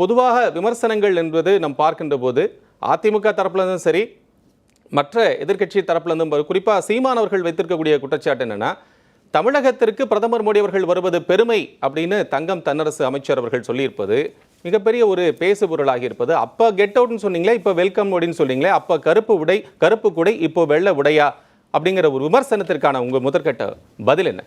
பொதுவாக விமர்சனங்கள் என்பது நாம் பார்க்கின்ற போது அதிமுக தரப்புலேருந்தும் சரி மற்ற எதிர்க்கட்சி தரப்புலேருந்தும் குறிப்பாக குறிப்பாக சீமானவர்கள் வைத்திருக்கக்கூடிய குற்றச்சாட்டு என்னென்னா தமிழகத்திற்கு பிரதமர் மோடி அவர்கள் வருவது பெருமை அப்படின்னு தங்கம் தன்னரசு அமைச்சர் அவர்கள் சொல்லியிருப்பது மிகப்பெரிய ஒரு பேசு பொருளாகி இருப்பது. அப்போ கெட் அவுட்னு சொன்னீங்களே இப்போ வெல்கம் மோடின்னு சொன்னீங்களே அப்போ கருப்பு உடை கருப்பு குடை இப்போ வெள்ளை உடையா? அப்படிங்கிற ஒரு விமர்சனத்திற்கான உங்கள் முதற்கட்ட பதில் என்ன?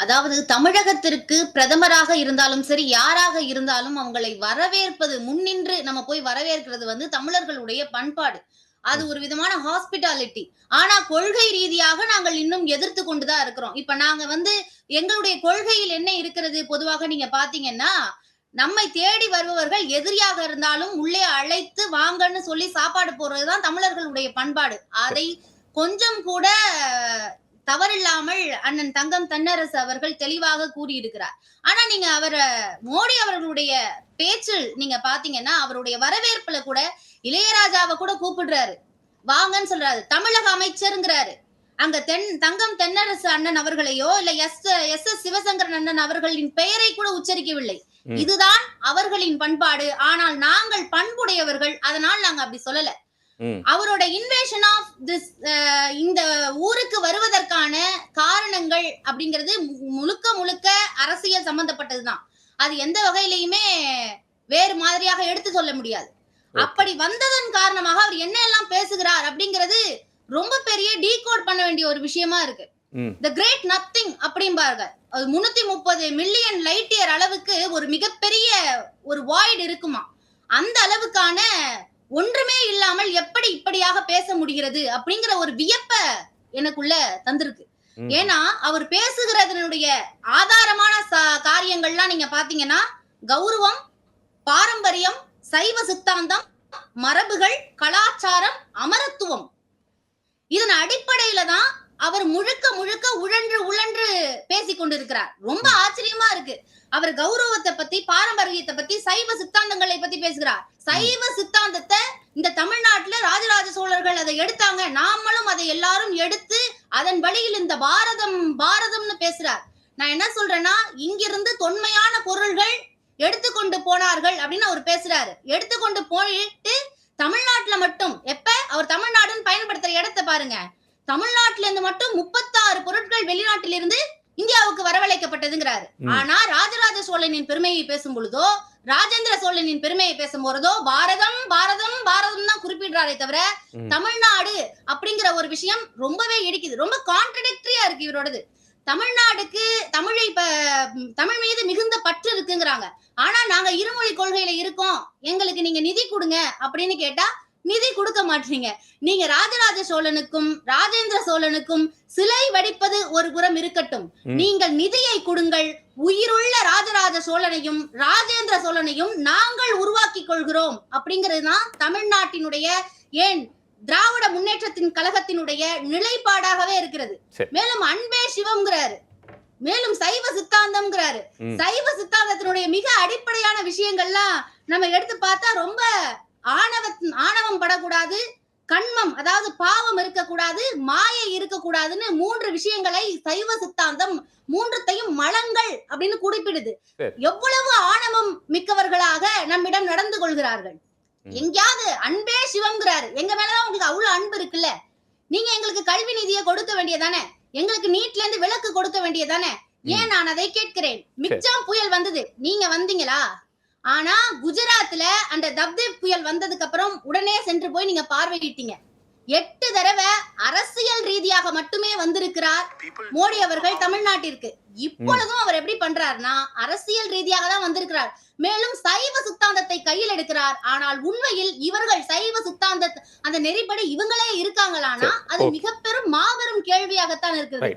அதாவது தமிழகத்திற்கு பிரதமராக இருந்தாலும் சரி யாராக இருந்தாலும் அவங்களை வரவேற்பது முன்னின்று நம்ம போய் வரவேற்கிறது வந்து தமிழர்களுடைய பண்பாடு. அது ஒரு விதமான ஹாஸ்பிட்டாலிட்டி ஆனா கொள்கை ரீதியாக நாங்கள் இன்னும் எதிர்த்து கொண்டுதான் இருக்கிறோம். இப்ப நாங்க வந்து எங்களுடைய கொள்கையில் என்ன இருக்கிறது? பொதுவாக நீங்க பாத்தீங்கன்னா நம்மை தேடி வருபவர்கள் எதிரியாக இருந்தாலும் உள்ளே அழைத்து வாங்கன்னு சொல்லி சாப்பாடு போடுறதுதான் தமிழர்களுடைய பண்பாடு. அதை கொஞ்சம் கூட தவறில்லாமல் அண்ணன் தங்கம் தன்னரசு அவர்கள் தெளிவாக கூறியிருக்கிறார். ஆனா நீங்க அவரை மோடி அவர்களுடைய பேச்சில் நீங்க பாத்தீங்கன்னா அவருடைய வரவேற்புல கூட இளையராஜாவை கூட கூப்பிடுறாரு. வாங்கன்னு சொல்றாரு. தமிழக அமைச்சருங்கிறாரு. அங்க தென் தங்கம் தென்னரசு அண்ணன் அவர்களையோ இல்ல எஸ் எஸ் எஸ் சிவசங்கரன் அண்ணன் அவர்களின் பெயரை கூட உச்சரிக்கவில்லை. இதுதான் அவர்களின் பண்பாடு. ஆனால் நாங்கள் பண்புடையவர்கள். அதனால் நாங்க அப்படி சொல்லல. அவரோட இன்வேஷன் ஆஃப் திஸ் இந்த ஊருக்கு வருவதற்கான காரணங்கள் அப்படிங்கிறது முழுக்க முழுக்க அரசியல் சம்பந்தப்பட்டதுதான். அது எந்த வகையிலையுமே வேறு மாதிரியாக எடுத்து சொல்ல முடியாது. அப்படி வந்ததன் காரணமாக அவர் என்ன எல்லாம் பேசுகிறார் அப்படிங்கிறது ரொம்ப பெரிய டீகோட் பண்ண வேண்டிய ஒரு விஷயமா இருக்கு. த கிரேட் நத்திங் அப்படிம்பாருங்க அது முன்னூத்தி முப்பது மில்லியன் லைட் இயர் அளவுக்கு ஒரு மிகப்பெரிய ஒரு வாய்டு இருக்குமா? அந்த அளவுக்கான ஒன்றுமே இல்லாமல் எப்படி இப்படியாக பேச முடிகிறது அப்படிங்கிற ஒரு வியப்ப எனக்குள்ள தந்திருக்கு. ஏன்னா அவர் பேசுகிறதனுடைய ஆதாரமான காரியங்கள்லாம் நீங்க பாத்தீங்கன்னா கௌரவம் பாரம்பரியம் சைவ சித்தாந்தம் மரபுகள் கலாச்சாரம் அமரத்துவம். இதன் அடிப்படையில தான் அவர் முழுக்க முழுக்க உழன்று உழன்று பேசிக் கொண்டிருக்கிறார். ரொம்ப ஆச்சரியமா இருக்கு. அவர் கௌரவத்தை பத்தி பாரம்பரியத்தை பத்தி சைவ சித்தாந்தங்களை பத்தி பேசுகிறார். சைவ சித்தாந்தத்தை இந்த தமிழ்நாட்டுல ராஜராஜ சோழர்கள் அதை எடுத்தாங்க. நாமளும் அதை எல்லாரும் எடுத்து அதன் வழியில் இந்த பாரதம் பாரதம்னு பேசுறார். நான் என்ன சொல்றேன்னா இங்கிருந்து தொன்மையான பொருள்கள் எடுத்துக்கொண்டு போனார்கள் அப்படின்னு அவர் பேசுறாரு. எடுத்துக்கொண்டு போயிட்டு தமிழ்நாட்டுல மட்டும் எப்ப? அவர் தமிழ்நாடுன்னு பயன்படுத்துற இடத்தை பாருங்க. தமிழ்நாட்டுல இருந்து மட்டும் முப்பத்தாறு பொருட்கள் வெளிநாட்டில இருந்து இந்தியாவுக்கு வரவழைக்கப்பட்டதுங்கிறாரு. ஆனா ராஜராஜ சோழனின் பெருமையை பேசும் பொழுதோ ராஜேந்திர சோழனின் பெருமையை பேசும் பொழுதோ பாரதம் பாரதம் குறிப்பிடுறாரே தவிர. தமிழ்நாடு அப்படிங்கிற ஒரு விஷயம் ரொம்பவே இடிக்குது. ரொம்ப கான்ட்ரடிக்டரியா இருக்கு இவரோடது. தமிழ்நாடுக்கு தமிழை தமிழ் மீது மிகுந்த பற்று இருக்குங்கிறாங்க. ஆனா நாங்க இருமொழி கொள்கையில இருக்கோம். எங்களுக்கு நீங்க நிதி கொடுங்க அப்படின்னு கேட்டா நிதி கொடுக்க மாட்டீங்க. நீங்க ராஜராஜ சோழனுக்கும் ராஜேந்திர சோழனுக்கும் சிலை வடிப்பது ஒரு புறம் இருக்கட்டும். நீங்கள் நிதியை கொடுங்கள் உயிருள்ள ராஜராஜ சோழனையும் ராஜேந்திர சோழனையும் நாங்கள் உருவாக்கி கொள்கிறோம். அப்படிங்கிறது தான் தமிழ்நாட்டினுடைய ஏன் திராவிட முன்னேற்றத்தின் கழகத்தினுடைய நிலைப்பாடாகவே இருக்கிறது. மேலும் அன்பே சிவம்ங்கிறாரு. மேலும் சைவ சித்தாந்தம்ங்கிறாரு. சைவ சித்தாந்தத்தினுடைய மிக அடிப்படையான விஷயங்கள்லாம் நம்ம எடுத்து பார்த்தா ரொம்ப ஆணவ ஆணவம் படக்கூடாது. கண்மம் அதாவது பாவம் இருக்கக்கூடாது மாயை இருக்கக்கூடாதுன்னு மூன்று விஷயங்களை சைவ சித்தாந்தம் மூன்றத்தையும் மலங்கள் அப்படின்னு குறிப்பிடுது. எவ்வளவு ஆணவம் மிக்கவர்களாக நம்மிடம் நடந்து கொள்கிறார்கள். எங்கேயாவது அன்பே சிவம்ங்கிறாரு. எங்க மேலதான் உங்களுக்கு அவ்வளவு அன்பு இருக்குல்ல? நீங்க எங்களுக்கு கல்வி நிதியை கொடுக்க வேண்டியதானே? எங்களுக்கு நீட்ல இருந்து விலக்கு கொடுக்க வேண்டியதானே? ஏன் நான் அதை கேட்கிறேன்? மிக்ஜாம் புயல் வந்தது. நீங்க வந்தீங்களா? ஆனா குஜராத்ல அந்த தப்தேவ் புயல் வந்ததுக்கு அப்புறம் உடனே சென்று போய் நீங்க பார்வையிட்டீங்க. எட்டு தடவை அரசியல் ரீதியாக மட்டுமே வந்திருக்கிறார் மோடி அவர்கள் தமிழ்நாட்டிற்கு. இப்பொழுதும் அவர் எப்படி பண்றாருன்னா அரசியல் ரீதியாக தான் வந்திருக்கிறார். மேலும் சைவ சித்தாந்தத்தை கையில் எடுக்கிறார். ஆனால் உண்மையில் இவர்கள் சைவ சித்தாந்த அந்த நெறிப்படி இவங்களே இருக்காங்களானா அது. மிக பெரும் மாபெரும் கேள்வியாகத்தான் இருக்கிறது.